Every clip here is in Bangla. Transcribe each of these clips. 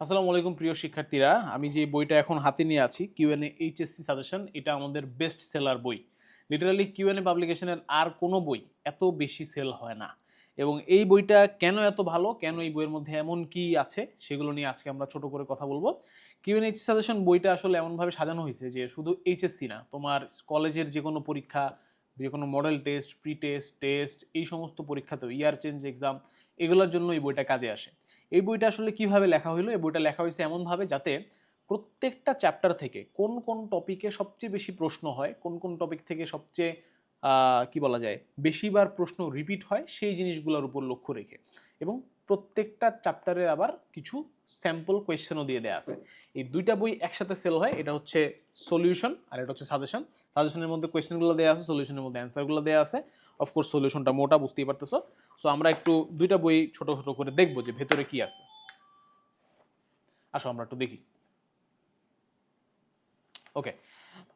আসসালামু আলাইকুম, প্রিয় শিক্ষার্থীরা। আমি যে বইটা এখন হাতে নিয়ে আছি কিউএনএ এইচএসসি সাজেশন এটা আমাদের বেস্ট সেলার বই। লিটারালি কিউএনএ পাবলিকেশনের আর কোনো বই এত বেশি সেল হয় না। এবং এই বইটা কেন এত ভালো, কেন এই বইয়ের মধ্যে এমন কি আছে, সেগুলো নিয়ে আজকে আমরা ছোট করে কথা বলব। কিউএনএ এইচএসসি সাজেশন বইটা আসলে এমনভাবে সাজানো হয়েছে যে শুধু এইচএসসি না, তোমার কলেজের যে কোনো পরীক্ষা, যে কোনো model test pre test test এই সমস্ত পরীক্ষাতেও ইয়ার চেঞ্জ এক্সাম এগুলোর জন্য এই বইটা কাজে আসে। এই বইটা আসলে কীভাবে লেখা হইল? এই বইটা লেখা হয়েছে এমনভাবে যাতে প্রত্যেকটা চ্যাপ্টার থেকে কোন কোন টপিকে সবচেয়ে বেশি প্রশ্ন হয়, কোন কোন টপিক থেকে সবচেয়ে কি বলা যায়, বেশিবার প্রশ্ন রিপিট হয়, সেই জিনিসগুলোর উপর লক্ষ্য রেখে। এবং প্রত্যেকটা চ্যাপ্টারের আবার কিছু স্যাম্পল কোয়েশ্চেনও দিয়ে দেওয়া আছে। এই দুইটা বই একসাথে সেল হয়, এটা হচ্ছে সলিউশন আর এটা হচ্ছে সাজেশন সাজেশনের মধ্যে কোয়েশ্চেনগুলো দেওয়া আছে সলিউশনের মধ্যে অ্যান্সারগুলো দেওয়া আছে। অফকোর্স সলিউশনটা মোটা, বুঝতেই পারতেছো। সো আমরা একটু দুইটা বই ছোট ছোট করে দেখব যে ভেতরে কি আছে। আসো, আমরা একটু দেখি। ওকে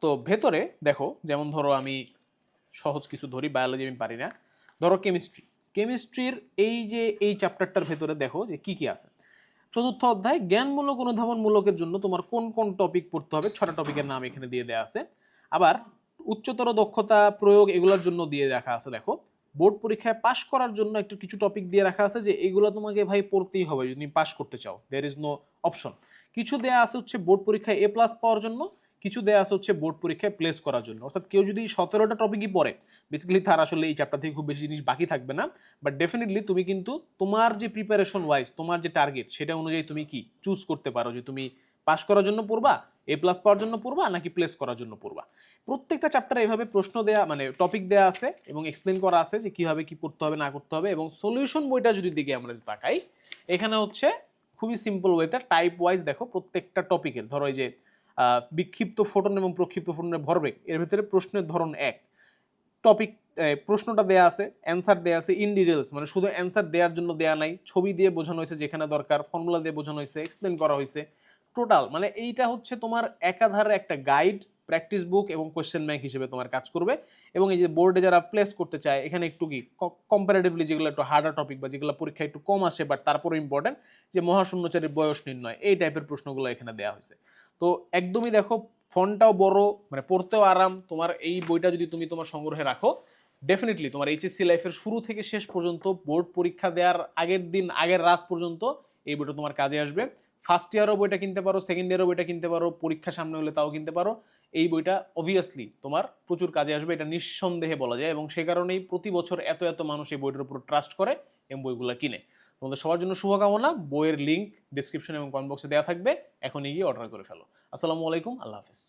তো ভেতরে দেখো, যেমন ধরো আমি সহজ কিছু ধরি বায়োলজি আমি পারি না। ধরো কেমিস্ট্রি কেমিস্ট্রির এই যে, এই চ্যাপ্টারটার ভেতরে দেখো যে কি কি আছে। চতুর্থ অধ্যায়, জ্ঞানমূলক অনুধাবনমূলকের জন্য তোমার কোন কোন টপিক পড়তে হবে? ছটা টপিকের নাম এখানে দিয়ে দেওয়া আছে। আবার উচ্চতর দক্ষতা প্রয়োগ এগুলোর জন্য দিয়ে রাখা আছে, দেখো। বোর্ড পরীক্ষায় পাশ করার জন্য একটু কিছু টপিক দিয়ে রাখা আছে যে এগুলো তোমাকে ভাই পড়তেই হবে যদি পাশ করতে চাও। দেয়ার ইজ নো অপশন কিছু দেয়া আছে হচ্ছে বোর্ড পরীক্ষায় এ প্লাস পাওয়ার জন্য। কিছু দেয়া আছে হচ্ছে বোর্ড পরীক্ষায় প্লেস করার জন্য। অর্থাৎ কেউ যদি সতেরোটা টপিকই পড়ে বেসিক্যালি তার আসলে এই চ্যাপ্টার থেকে খুব বেশি জিনিস বাকি থাকবে না। বাট ডেফিনেটলি তুমি কিন্তু তোমার যে প্রিপারেশন ওয়াইজ তোমার যে টার্গেট সেটা অনুযায়ী তুমি কি চুজ করতে পারো যে তুমি পাশ করার জন্য পড়বা এ প্লাস পাওয়ার জন্য পড়বা, নাকি প্লেস করার জন্য পড়বা। প্রত্যেকটা চ্যাপ্টারে এভাবে প্রশ্ন দেয়া মানে টপিক দেয়া আছে এবং এক্সপ্লেন করা আছে যে কীভাবে কি করতে হবে, না করতে হবে এবং সলিউশন বইটা যদি দিকে আমরা তাকাই, এখানে হচ্ছে খুবই সিম্পল ওয়েতে টাইপ ওয়াইজ দেখো প্রত্যেকটা টপিকের ধরো এই যে বিক্ষিপ্ত ফোটন এবং প্রক্ষিপ্ত ফোটনের ভরবেগ। এর ভিতরে প্রশ্নের ধরন এক। টপিক প্রশ্নটা দেয়া আছে অ্যান্সার দেয়া আছে ইন ডিটেলস মানে শুধু অ্যান্সার দেওয়ার জন্য দেয়া নাই, ছবি দিয়ে বোঝানো হয়েছে যেখানে দরকার ফর্মুলা দিয়ে বোঝানো হয়েছে এক্সপ্লেন করা হয়েছে। টোটাল মানে এইটা হচ্ছে তোমার একাধারে একটা গাইড প্র্যাকটিস বুক এবং কোয়েশ্চেন ব্যাংক হিসেবে তোমার কাজ করবে। এবং এই যে বোর্ডে যারা প্লেস করতে চায়, এখানে একটু কি কম্পারেটিভলি যেগুলো একটু হার্ডার টপিক বা যেগুলো পরীক্ষা একটু কম আসে বাট তারপরে ইম্পর্টেন্ট যে মহাশূন্যচারীর বয়স নির্ণয়, এই টাইপের প্রশ্নগুলো এখানে দেওয়া হয়েছে। তো একদমই দেখো, ফোনটাও বড় মানে পড়তেও আরাম, তোমার এই বইটা যদি তুমি তোমার সংগ্রহে রাখো ডেফিনেটলি তোমার এইচএসসি লাইফের শুরু থেকে শেষ পর্যন্ত বোর্ড পরীক্ষা দেওয়ার আগের দিন, আগের রাত পর্যন্ত এই বইটা তোমার কাজে আসবে। ফার্স্ট ইয়ারও বইটা কিনতে পারো সেকেন্ড ইয়ারও বইটা কিনতে পারো, পরীক্ষা সামনে হলে তাও কিনতে পারো। এই বইটা অবভিয়াসলি তোমার প্রচুর কাজে আসবে, এটা নিঃসন্দেহে বলা যায় এবং সে কারণেই প্রতি বছর এত এত মানুষ এই বইটার উপর ট্রাস্ট করে এবং বইগুলো কিনে। তোমাদের সবার জন্য শুভকামনা, বইয়ের লিঙ্ক ডিসক্রিপশন এবং কমেন্ট বক্সে দেওয়া থাকবে, এখনই গিয়ে অর্ডার করে ফেলো। আসসালামু আলাইকুম, আল্লাহ হাফিজ।